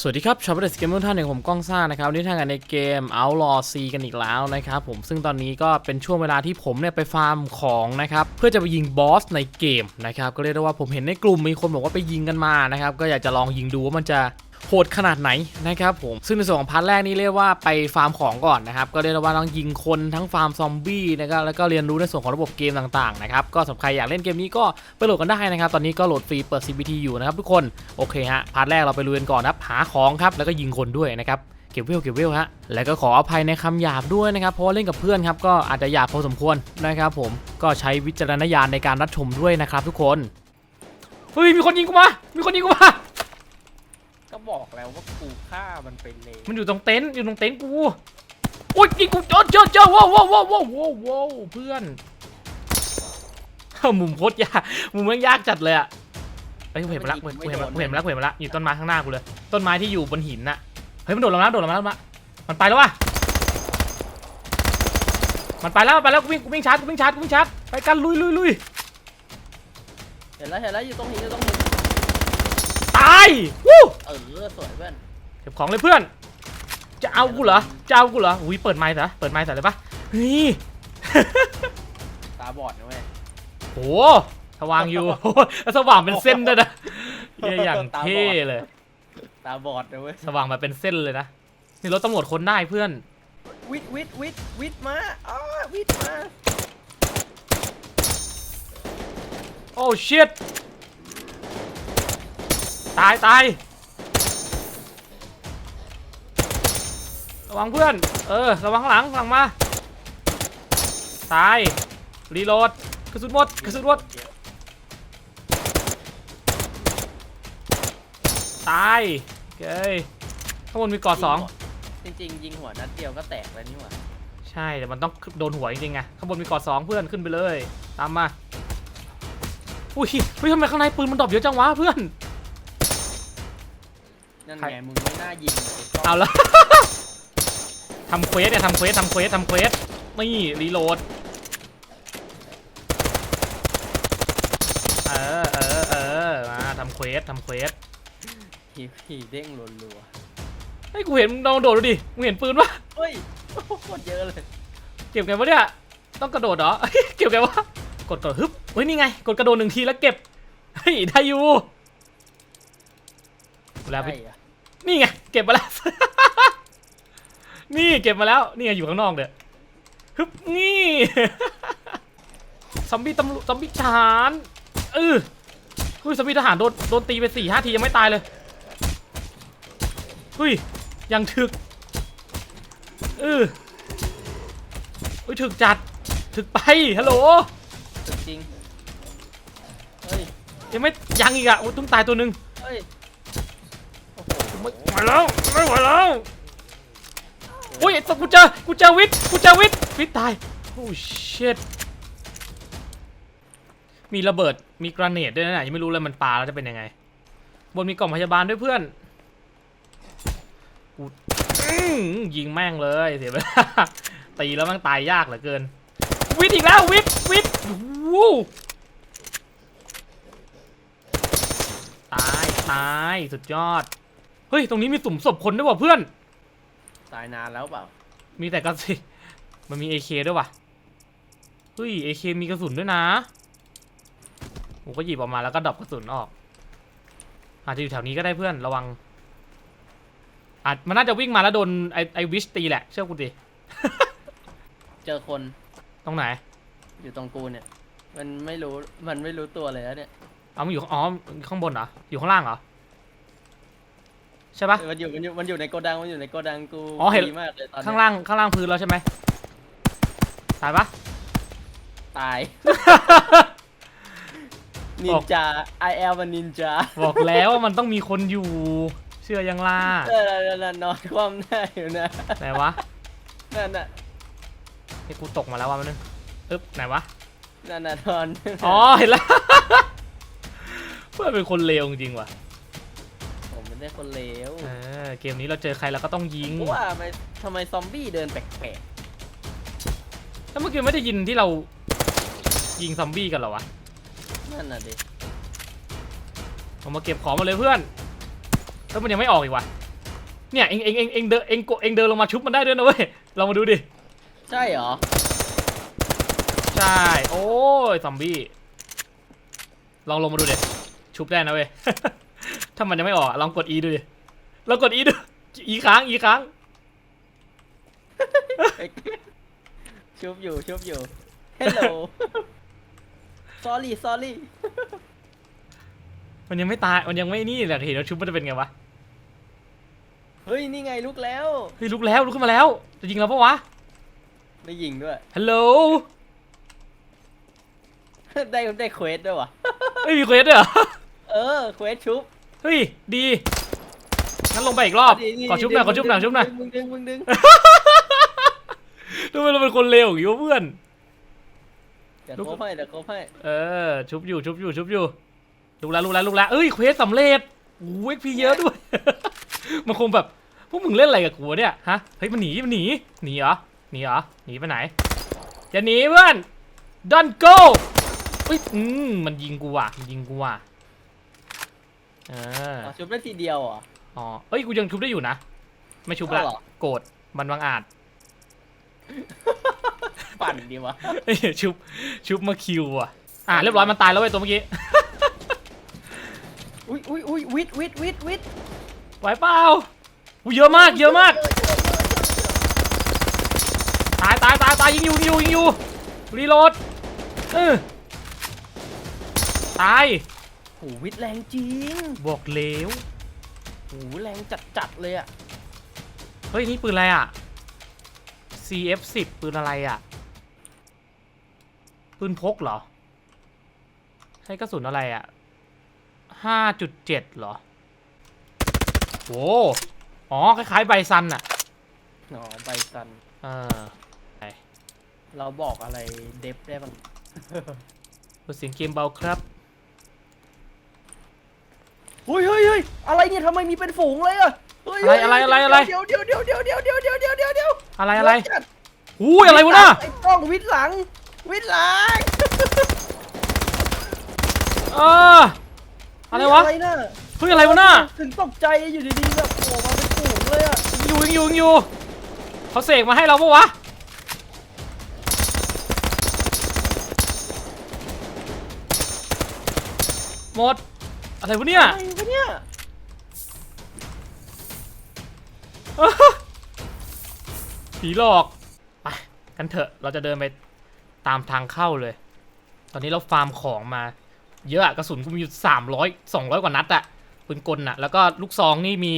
สวัสดีครับชาวประเด็นสเกมเมอร์ท่านหนึ่งผมก้องซ่านะครับวันนี่ทางกันในเกม Outlaw C กันอีกแล้วนะครับผมซึ่งตอนนี้ก็เป็นช่วงเวลาที่ผมเนี่ยไปฟาร์มของนะครับเพื่อจะไปยิงบอสในเกมนะครับก็เรียกได้ว่าผมเห็นในกลุ่มมีคนบอกว่าไปยิงกันมานะครับก็อยากจะลองยิงดูว่ามันจะโหดขนาดไหนนะครับผม ซึ่งในส่วนของพาร์ทแรกนี่เรียกว่าไปฟาร์มของก่อนนะครับ ก็เรียกว่าต้องยิงคนทั้งฟาร์มซอมบี้นะครับแล้วก็เรียนรู้ในส่วนของระบบเกมต่างๆนะครับก็สำหรับใครอยากเล่นเกมนี้ก็ไปโหลดกันได้นะครับ ตอนนี้ก็โหลดฟรีเปิด CBT อยู่นะครับทุกคนโอเคฮะพาร์ทแรกเราไปลุยกันก่อนนะครับหาของครับแล้วก็ยิงคนด้วยนะครับเก็บเวลเก็บเวลฮะ แล้วก็ขออภัยในคำหยาบด้วยนะครับ เพราะเล่นกับเพื่อนครับ ก็อาจจะหยาบพอสมควรนะครับผม ก็ใช้วิจารณญาณในการรับชมด้วยนะครับทุกคน เฮ้ย มีคนยิงกูมา มีคนยิงกูมา บอกแล้วว่ากูฆ่ามันไปเลยมันอยู่ตรงเต็นท์อยู่ตรงเต็นท์กูโอ้ยยิงกูเจอเจอเจอว้าวว้าวว้าวว้าวว้าวว้าวเพื่อนเฮ้ามุมโคตรยากมุมแมันยากจัดเลยอะเฮ้ยกูเห็นมันละกูเห็นมันกูเห็นมันละกูเห็นมันละอยู่ต้นไม้ข้างหน้ากูเลย ต้นไม้ที่อยู่บนหินน่ะเฮ้ยมันโดดลงมาแล้วโดดลงมาแล้วมามันไปแล้ววะมันไปแล้วมันไปแล้วกูวิ่งกูวิ่งชาร์จกูวิ่งชาร์จกูวิ่งชาร์จไปกันลุยลุยลุยเห็นแล้วเห็นแล้วอยู่ตรงหินอยู่ตรงหินตาย วู้เออสวยเพื่อน เก็บของเลยเพื่อน จะเอากูเหรอ จะเอากูเหรอ อุ้ยเปิดไมค์ซะเปิดไมค์ซะเลยปะเฮ้ย ตาบอดนะเว้ย โหสว่างอยู่แล้วสว่างเป็นเส้นด้วยนะเหี้ยอย่างเท่เลย ตาบอดนะเว้ย สว่างมาเป็นเส้นเลยนะ นี่รถตำรวจคนได้เพื่อน วิทวิทวิทวิทมาอ้าวิทมา โอ้ชิต ตายตายระวังเพื่อน เออ ระวังข้างหลังข้างหลังมา ตาย รีโหลดกระสุนหมดกระสุนหมด ตายโอเคข้างบนมีเกอดสอง จริงๆ ยิงหัวนัดเดียวก็แตกแล้วนี่หว่าใช่ แต่มันต้องโดนหัวจริงๆไง ข้างบนมีเกอดสองเพื่อนขึ้นไปเลย ตามมา อุ้ยเฮ้ยทำไมข้างในปืนมันดรอปเยอะจังวะเพื่อน นั่นใครไงมึงไม่น่ายิงเลยเอาละทำเควสเนี่ยทำเควสทำเควสทำเควสนี่รีโหลดเออเออเออมาทำเควสทำเควสผีผีเด้งรัวเฮ้ยกูเห็นมึงลองโดดดูดิมึงเห็นปืนปะๆเฮ้ยโอ้โหโคตรเยอะเลยเก็บไงวะเนี่ยต้องกระโดดเหรอเก็บไงวะกดกดฮึบเฮ้ยนี่ไงกดกระโดดหนึ่งทีแล้วเก็บเฮ้ยได้อยู่แล้วไปใช่อะ นี่ไงเก็บมาแล้ว นี่เก็บมาแล้ว นี่ไงอยู่ข้างนอกเนี่ยฮึบนี่ซอมบี้ตำรวจซอมบี้ทหารเออเฮ้ยซอมบี้ทหารโดนโดนตีไปสี่ห้าทียังไม่ตายเลยเฮ้ยยังถึกเออเฮ้ยถึกจัดถึกไปฮัลโหลจริงเฮ้ยยังไม่ยังอีกอะโอ้ยต้องตายตัวหนึ่งเฮ้ย ไม่ไหวแล้วไม่ไหวแล้วโอ้ยไอ้สัสกูเจอกูเจอวิทย์กูเจอวิทย์วิทย์ตายโอ้ชิตมีระเบิดมีกระเนดด้วยนะยังไม่รู้เลยมันปาแล้วจะเป็นยังไง บนมีกล่องพยาบาลด้วยเพื่อนกูยิงแม่งเลยเสียไปตีแล้วมันตายยากเหลือเกิน วิทย์อีกแล้ววิทย์วิทย์วู้ตาย ตาย สุดยอด ฮ้ย ตรงนี้มีสุ่มศพคนด้วยว่ะเพื่อน ตายนานแล้วเปล่า มีแต่กระสิมันมี AK ด้วยว่ะ เฮ้ย AK มีกระสุนด้วยนะผมก็หยิบออกมาแล้วก็ดรอปกระสุนออก อาจจะอยู่แถวนี้ก็ได้เพื่อนระวังอาจมันน่าจะวิ่งมาแล้วโดนไอไอวิชตีแหละเชื่อกูดิ เจอคนตรงไหน อยู่ตรงกูเนี่ย มันไม่รู้ มันไม่รู้ตัวเลยแล้วเนี่ย เอามันอยู่อ๋อข้างบนเหรอ อยู่ข้างล่างเหรอ ใช่ปะ มันอยู่มันอยู่มันอยู่ในโกดังมันอยู่ในโกดังกูอ๋อเห็น ดีมากเลยตอนเนี้ยข้างล่างข้างล่างพื้นแล้วใช่ไหมตายปะ ตาย นินจา I am a ninja บอกแล้วว่ามันต้องมีคนอยู่ เชื่อยังล่าเออนั่นๆนอนคว่ำหน้าอยู่นะไหนวะนั่นน่ะไอ้กูตกมาแล้ววะมันนึงอึ๊บไหนวะ นั่นน่ะนอนอ๋อเห็นแล้ว เพื่อนเป็นคนเลวจริงๆว่ะผม ไม่ได้คนเลวเออเกมนี้เราเจอใครเราก็ต้องยิงว่าทำไมทำไมซอมบี้เดินแปลกแล้วเมื่อกี้ไม่ได้ยินที่เรายิงซอมบี้กันเหรอวะๆนั่นน่ะดิเอามาเก็บของมาเลยเพื่อนแล้วมันยังไม่ออกอีกว่ะเนี่ยเองเองเองเองเดินเองโกเองเดินลงมาชุบมันได้ด้วยนะเว้ยลองมาดูดิใช่เหรอใช่โอ้ยซอมบี้ลองลงมาดูดิชุบได้นะเว้ย ถ้ามันยังไม่ออกอะลองกด E ดูดิลองกด E ดู E ค้าง E ค้าง ชุบอยู่ชุบอยู่ hello sorry sorry มันยังไม่ตาย มันยังไม่นี่แหละเห็นแล้วชุบมันจะเป็นไงวะ เฮ้ย นี่ไงลุกแล้ว เฮ้ยลุกแล้วลุกขึ้นมาแล้วจะยิงเราปะวะ ได้ยิงด้วย ฮัลโหล ได้ได้เควสด้วยวะเฮ้ยมีเควสด้วยเหรอ เออ เควสชุบ เฮ้ยดีงั้นลงไปอีกรอบดีดีขอชุบหน่อยขอชุบหน่อยชุบหน่อยมึงดึงมึงดึงทำไมเราเป็นคนเลวอย่างนี้วะเพื่อนเดี๋ยวลุกโคบให้เดี๋ยวโคบให้เออชุบอยู่ชุบอยู่ชุบอยู่ลุกแล้วลุกแล้วลุกแล้วเอ้ยเควสสำเร็จโอ้ยพีเยอะด้วยมันคงแบบพวกมึงเล่นอะไรกับกูวะเนี่ยฮะเฮ้ยมันหนีมันหนีหนีเหรอหนีเหรอหนีไปไหนจะหนีเพื่อน don't go เฮ้ยอืมมันยิงกูว่ะมันยิงกูว่ะ เอออ๋อชุบได้ทีเดียวเหรอ อ๋อเอ้ยกูยังชุบได้อยู่นะ ไม่ชุบละเอาเหรอ โกรธมันบังอาจปั่นดีวะเอ้ยชุบชุบมาคิวอะอ่าเรียบร้อยมันตายแล้วเว้ยตัวเมื่อกี้อุ้ยอุ้ยอุ้ยวิทวิทวิทวิทไหวเปล่าอู้เยอะมากเยอะมากตายตายตายตายยิงอยู่ยิงอยู่ยิงอยู่รีโหลดเออตาย โอ้วิทแรงจริงบอกเลวโอ้แรงจัดจัดๆเลยอะเฮ้ย นี่ปืนอะไรอะ CF10 ปืนอะไรอะ ปืนพกเหรอ ใช้กระสุนอะไรอะ 5.7 เหรอโว้อ๋อ คล้ายๆ ไบซันอะ อ๋อไบซัน เออไปเราบอกอะไรเดฟได้บ้าง เปิดเสียงเกมเบาครับ เฮ้ยเฮ้ยเฮ้ยอะไรเนี่ยทำไมมีเป็นฝูงเลยอะเฮ้ยอะไรอะไรอะไรอะไร เดี๋ยวเดี๋ยวเดี๋ยวเดี๋ยวเดี๋ยวเดี๋ยวเดี๋ยวเดี๋ยวเดี๋ยวเดี๋ยวอะไรอะไรเดี๋ยวจัดอุ้ยอะไรวะน่ะไอ้กล้องวิทหลัง วิทหลังเอออะไรวะอะไรน่ะเฮ้ยอะไรวะน่ะถึงตกใจอยู่ดีๆแบบโผล่มาเป็นฝูงเลยอะยิงอยู่ยิงอยู่ยิงอยู่เขาเสกมาให้เราปะวะหมด อะไรวะเนี่ย อะไรวะเนี่ยผีหลอกไปกันเถอะ เราจะเดินไปตามทางเข้าเลย ตอนนี้เราฟาร์มของมา เยอะอะกระสุนกูมีอยู่สามร้อยสองร้อยกว่านัดอะปืนกลอะแล้วก็ลูกซองนี่มี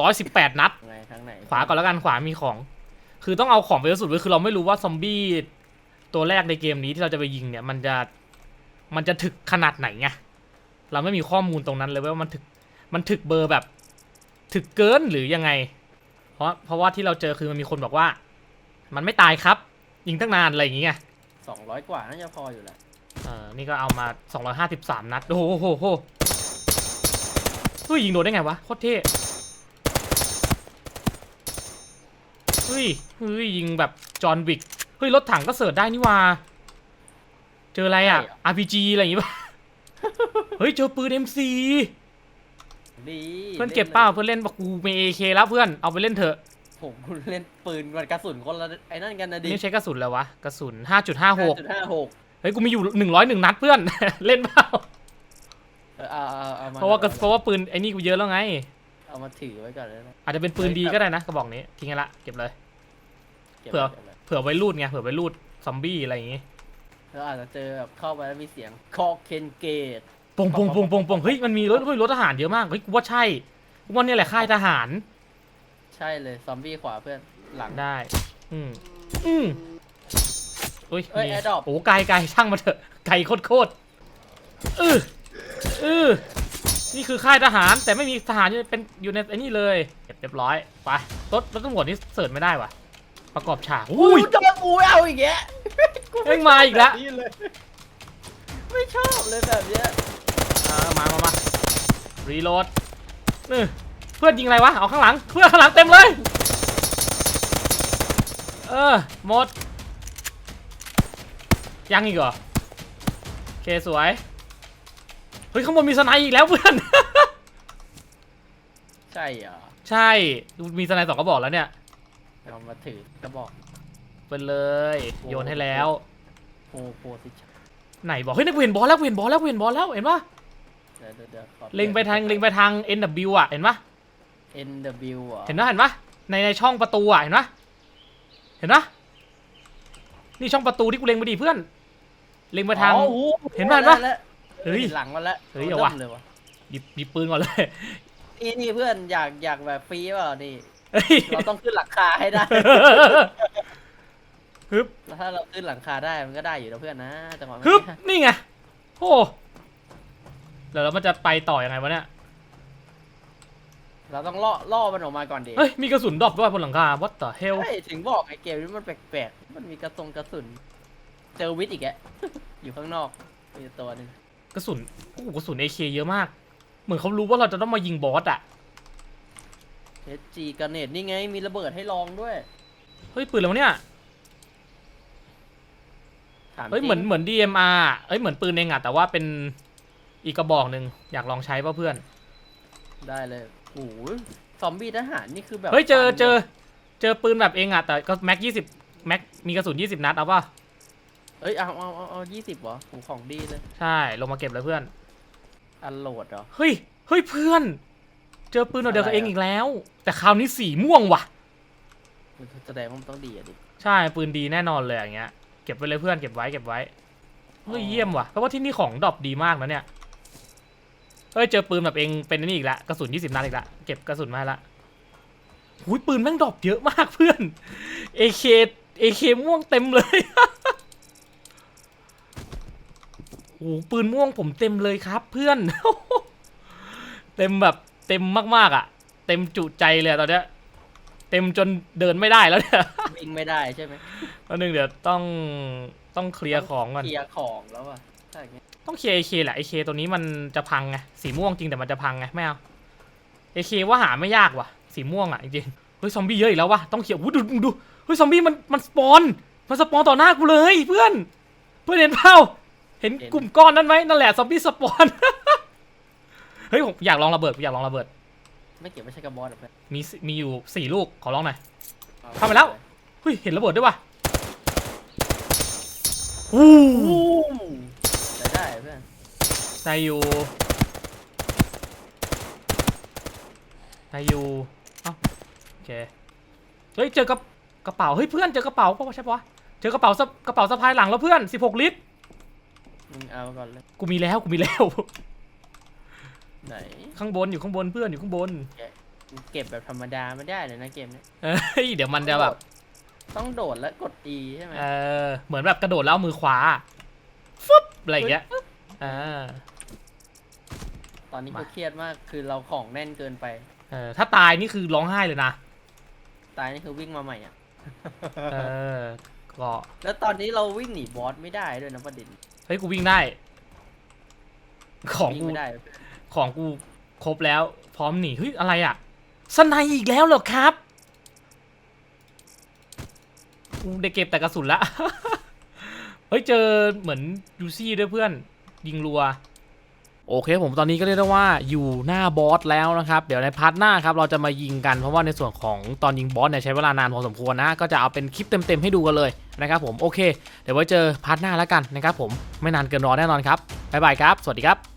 ร้อยสิบแปดนัด ไงทางไหนขวาก่อนแล้วกันขวามีของ คือต้องเอาของไปที่สุดเลยคือเราไม่รู้ว่าซอมบี้ตัวแรกในเกมนี้ที่เราจะไปยิงเนี่ย มันจะมันจะถึกขนาดไหนไง เราไม่มีข้อมูลตรงนั้นเลยว่ามันถึกมันถึกเบอร์แบบถึกเกินหรือยังไง เพราะเพราะว่าที่เราเจอคือมันมีคนบอกว่า มันไม่ตายครับ ยิงตั้งนานอะไรอย่างเงี้ยสองร้อยกว่าน่าจะพออยู่แหละเออนี่ก็เอามา 253 นัด โอ้โหโหโหเฮ้ยยิงโดนได้ไงวะโคตรเท่เฮ้ยเฮ้ยยิงแบบจอห์นวิกเฮ้ยรถถังก็เสิร์ชได้นี่ว่า เจออะไรอะ RPG อะไรอย่างงี้ป่ะ เฮ้ยเจอปืน MC ดีเพื่อนเก็บเป้าเพื่อนเล่นบอกกูมี AK แล้วเพื่อนเอาไปเล่นเถอะผมเล่นปืนมันกระสุนคนละไอ้นั่นกันนะดินี่ใช้กระสุนแล้ววะกระสุน 5.56ห้าจุดห้าหกเฮ้ยกูมีอยู่ 101 นัดเพื่อน เล่นเปล่าเออเอาเอาเอามาเพราะว่ากระเพราะว่าปืนไอ้นี่กูเยอะแล้วไง เอามาถือไว้ก่อนเลยนะอาจจะเป็นปืนดีก็ได้นะกระบอกนี้ทิ้งกันละเก็บเลย ก็บเผื่อไว้ก็บไว้เผื่อไว้รูดไงเผื่อไว้รูดซอมบี้อะไรอย่างงี้ แล้วอาจจะเจอแบบเข้าไปแล้วมีเสียงคอเคนเกตปงปงปงปงปงเฮ้ยมันมีรถเฮ้ยรถทหารเยอะมากเฮ้ยกูว่าใช่กูว่าเนี่ยแหละค่ายทหาร ใช่เลยซอมบี้ขวาเพื่อนหลัง ได้ อืมอืมอุ้ยเอ้ยมี AirDrop โอ้ไกลไกลช่างมาเถอะไกลโคตรโคตรเออเออนี่คือค่ายทหารแต่ไม่มีทหารอยู่เป็นอยู่ในไอ้นี่เลยเก็บเรียบร้อยไปรถรถตำรวจนี่เสิร์ชไม่ได้ว่ะประกอบฉากอุ้อุ้ยยจอกูเอาอีกแก เอ็งมาอีกแล้ว นี่เลยไม่ชอบเลยแบบเนี้ยเออมามามารีโหลดนี่เพื่อนยิงอะไรวะ เอาข้างหลัง เพื่อนข้างหลังเต็มเลย เออ หมด ยังอีกเหรอ โอเค สวย เฮ้ย ข้างบนมีสไนด์อีกแล้วเพื่อน ใช่เหรอใช่ มีสไนด์สองกระบอกแล้วเนี่ย เรามาถือกระบอก ไปเลย โยนให้แล้วโปโปสิชั่นไหนบอกเฮ้ยนี่กูเห็นบอลแล้วกูเห็นบอลแล้วกูเห็นบอลแล้วเห็นปะเดี๋ยวเดี๋ยวเดี๋ยวขอเล็งไปทางเล็งไปทาง NW อะเห็นปะเอ็น NW เหรอเห็นปะเห็นปะในในช่องประตูอะเห็นปะเห็นปะนี่ช่องประตูที่กูเล็งไปดิเพื่อน เล็งไปทาง อ๋อโอ้โเห็นปะเห็นปะแล้วเฮ้ยเห็นหลังมันแล้วเฮ้ยเอาว่ะ ริ่มเลยวะหยิบหยิบปืนก่อนเลยนี่นี่เพื่อนอยากอยากแบบฟรีเปล่านี่ เฮ้ย เราต้องขึ้นหลังคาให้ได้ ฮึบแล้วถ้าเราขึ้นหลังคาได้มันก็ได้อยู่นะเพื่อนนะจังหวะฮึบนี้นี่ไงโอ้แล้วแล้วมันจะไปต่อยังไงวะเนี่ยเราต้องล่อล่อมันออกมาก่อนดิเฮ้ยมีกระสุนดรอปด้วยบนหลังคา what the hell เฮ้ยถึงบอกไอ้เกมนี้มันแปลกๆมันมีกระสงกระสุนเจอวิทย์อีกแกอยู่ข้างนอกมีตัวหนึ่งกระสุนโอ้โหกระสุน AK เยอะมาก เหมือนเขารู้ว่าเราจะต้องมายิงบอสอะเอจีกระเนตนี่ไงมีระเบิดให้ลองด้วยเฮ้ยปืนแล้วะเนี่ย ถามเฮ้ยจริงเหมือนเหมือน DMR อะเฮ้ยเหมือนปืนเองอะแต่ว่าเป็นอีกกระบอกหนึ่งอยากลองใช้ป่ะเพื่อน ได้เลยโอ้โหซอมบี้ทหารนี่คือแบบเฮ้ยเจอฟันเจอเจอปืนแบบเองอะแต่ก็แม็กยี่สิบแม็กมีกระสุนยี่สิบนัดเอาป่ะ เอ้ยเอาเอาเอาเอายี่สิบเหรอโอ้ของดีเลย ใช่ลงมาเก็บเลยเพื่อน อันโหลดเหรอ เฮ้ย เฮ้ยเพื่อน เจอปืนแบบเดียวกับอะไรเออะงอีกแล้ว แต่คราวนี้สีม่วงว่ะ มันแสดงว่ามันต้องดีอะดิ ใช่ปืนดีแน่นอนเลยอย่างเงี้ย เก็บไว้เลยเพื่อนเก็บไว้เก็บไว้เฮ้ยอ๋อเยี่ยมว่ะเพราะว่าที่นี่ของดรอปดีมากนะเนี่ยเฮ้ยเจอปืนแบบเองเป็นอันนี่อีกแล้วกระสุน20นัดอีกแล้วเก็บกระสุนมาให้ละหุยปืนแม่งดรอปเยอะมากเพื่อน AK AK ม่วงเต็มเลยโอ้โหปืนม่วงผมเต็มเลยครับ เพื่อน เต็มแบบเต็มมากๆอะ เต็มจุใจเลยอะตอนเนี้ย เต็มจนเดินไม่ได้แล้วเนี่ยวิ่งไม่ได้ใช่ไหมแล้วหนึ่งเดี๋ยวต้องต้องเคลียร์ของก่อนเคลียร์ของแล้วอะใช่ไงต้องเคลียร์ไอเคแหละไอเคตัวนี้มันจะพังไงสีม่วงจริงแต่มันจะพังไงไม่เอาไอเคว่าหาไม่ยากว่ะ สีม่วงอะจริงๆเฮ้ยซอมบี้เยอะอีกแล้ววะต้องเคลียร์อู้ดูดูดูเฮ้ยซอมบี้มันมันสปอนมันสปอนต่อหน้ากูเลยเพื่อน เพื่อนเห็นเปล่าเห็นกลุ่มก้อนนั้นไหมนั่นแหละซอมบี้สปอนเฮ้ยผมอยากลองระเบิดผมอยากลองระเบิด ไม่เก็บไม่ใช่กระบอกหรอกเพื่อนมีสิมีอยู่สี่ลูกขอลองหน่อย เข้าไปแล้วเฮ้ยเห็นระเบิดด้วยว่ะอู้อู้ได้ได้เพื่อนได้อยู่ได้อยู่เอ้าโอเคเฮ้ยเจอกระกระเป๋าเฮ้ยเพื่อนเจอกระเป๋าปะวะใช่ปะวะเจอกระเป๋าสะกระเป๋าสะพายหลังแล้วเพื่อน 16 ลิตรมึงเอาก่อนเลยกูมีแล้วกูมีแล้ว ไหนข้างบนอยู่ข้างบนเพื่อนอยู่ข้างบนมึงเก็บแบบธรรมดาไม่ได้เลยนะเกมเนี้ยเอ้ยเดี๋ยวมันจะแบบต้องโดดแล้วกด E ใช่ไหมเออเหมือนแบบกระโดดแล้วเอามือขวาฟึบอะไรอย่างเงี้ยอ่าตอนนี้มากูเครียดมากคือเราของแน่นเกินไปเออถ้าตายนี่คือร้องไห้เลยนะตายนี่คือวิ่งมาใหม่อะเออก็แล้วตอนนี้เราวิ่งหนีบอสไม่ได้ด้วยนะประเด็นเฮ้ยกูวิ่งได้ ของวิ่งกูไม่ได้ ของกูครบแล้ว พร้อมหนีเฮ้ยอะไรอะสไนอีกแล้วเหรอครับกูได้เก็บแต่กระสุนละ เฮ้ยเจอเหมือนยูซี่ด้วยเพื่อนยิงรัว โอเคผมตอนนี้ก็เรียกได้ว่าอยู่หน้าบอสแล้วนะครับ เดี๋ยวในพาร์ทหน้าครับเราจะมายิงกันเพราะว่าในส่วนของตอนยิงบอสเนี่ยใช้เวลานานพอสมควรนะ ก็จะเอาเป็นคลิปเต็มๆให้ดูกันเลยนะครับผมโอเค เดี๋ยวไว้เจอพาร์ทหน้าแล้วกันนะครับผมไม่นานเกินรอแน่นอนครับบ๊ายบายครับ สวัสดีครับ